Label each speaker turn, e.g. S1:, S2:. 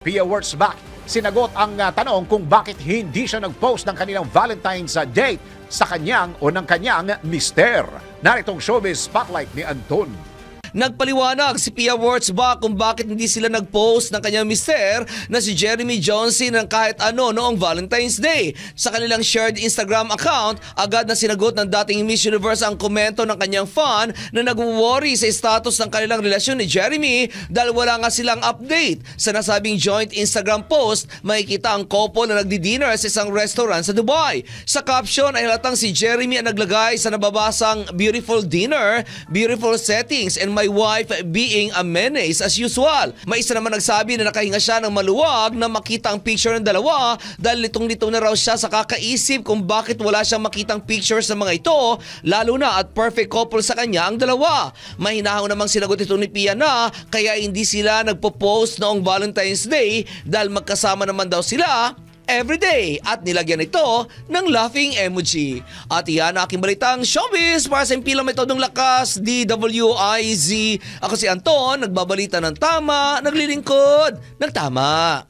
S1: Pia Wurzbach sinagot ang ah, tanong kung bakit hindi siya nag-post ng kanilang Valentine's ah, date sa kanyang o ng kanyang mister. Naritong showbiz spotlight ni Anton.
S2: Nagpaliwanag si Pia Wurzbach kung bakit hindi sila nag-post ng kanyang mister na si Jeremy Johnson ng kahit ano noong Valentine's Day. Sa kanilang shared Instagram account, agad na sinagot ng dating Miss Universe ang komento ng kanyang fan na nag-worry sa status ng kanilang relasyon ni Jeremy dahil wala nga silang update. Sa nasabing joint Instagram post, makikita ang couple na nagdi-dinner sa isang restaurant sa Dubai. Sa caption ay halatang si Jeremy ang naglagay sa nababasang beautiful dinner, beautiful settings, and my wife being a menace as usual. May isa naman nagsabi na nakahinga siya ng maluwag na makita ang picture ng dalawa dahil litong-lito na raw siya sa kakaisip kung bakit wala siyang makitang picture sa mga ito, lalo na at perfect couple sa kanya ang dalawa. Mahinahon namang sinagot ito ni Pia na kaya hindi sila nagpo-post noong Valentine's Day dahil magkasama naman daw sila everyday at nilagyan ito ng laughing emoji. At iyan ang aking balitang showbiz para sa impilang metodong lakas DWIZ. Ako si Anton, nagbabalita ng tama, naglilingkod ng tama.